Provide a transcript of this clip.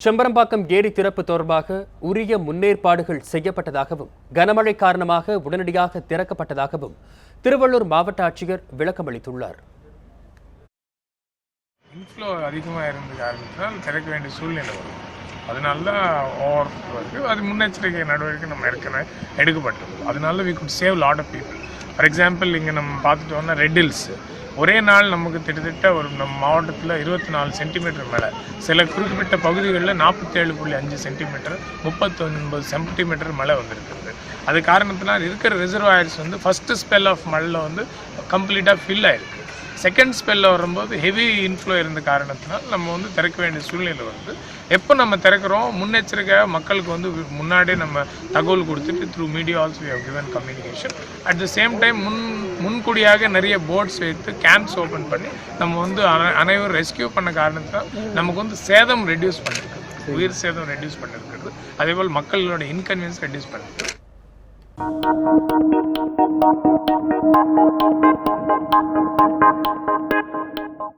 செம்பரம்பாக்கம் ஏரி திறப்பு தொடர்பாக உரிய முன்னேற்பாடுகள் செய்யப்பட்டதாகவும் கனமழை காரணமாக உடனடியாக திறக்கப்பட்டதாகவும் திருவள்ளூர் மாவட்ட ஆட்சியர் விளக்கமளித்துள்ளார் இன்ஃப்ளோ அதிகமாக இருந்த காரணத்தினால் திறக்க வேண்டிய சூழ்நிலை வரும். அதனால தான் ஓவர் வருது அது முன்னெச்சரிக்கை நடவடிக்கை நம்ம ஏற்கனவே எடுக்கப்பட்டது அதனால we could save lot of people for example இங்கே நம்ம பார்த்துட்டோம்னா ரெட் ஹில்ஸ் ஒரே நாள் நமக்கு கிட்டத்தட்ட ஒரு நம்ம மாவட்டத்தில் இருபத்தி நாலு சென்டிமீட்டர் மேலே. சில குறிப்பிட்ட பகுதிகளில் நாற்பத்தேழு புள்ளி அஞ்சு சென்டிமீட்டர் முப்பத்தொன்பது சென்டிமீட்டர் மழை வந்திருக்குது அது காரணத்தினால் இருக்கிற ரிசர்வாயர்ஸ் வந்து ஃபஸ்ட்டு ஸ்பெல் ஆஃப் மழையில் வந்து கம்ப்ளீட்டாக ஃபில் ஆயிருக்கு. செகண்ட் ஸ்பெல்லில் வரும்போது ஹெவி இன்ஃப்ளோ இருந்த காரணத்தினால் நம்ம வந்து திறக்க வேண்டிய சூழ்நிலை வருது. எப்போ நம்ம திறக்கிறோம்? முன்னெச்சரிக்கையாக மக்களுக்கு வந்து முன்னாடியே நம்ம தகவல் கொடுத்துட்டு through media also we have given communication at the same time முன் முன்கூடியாக நிறைய போர்ட்ஸ் வைத்து கேம்ப்ஸ் ஓப்பன் பண்ணி நம்ம வந்து அனைவரும் ரெஸ்கியூ பண்ண காரணத்தினால் நமக்கு வந்து சேதம் ரெடியூஸ் பண்ணிருக்கு உயிர் சேதம் ரெடியூஸ் பண்ணிருக்கிறது அதேபோல் மக்களோட இன்கன்வீனியன்ஸ் ரெடியூஸ் பண்ணிருக்கு Música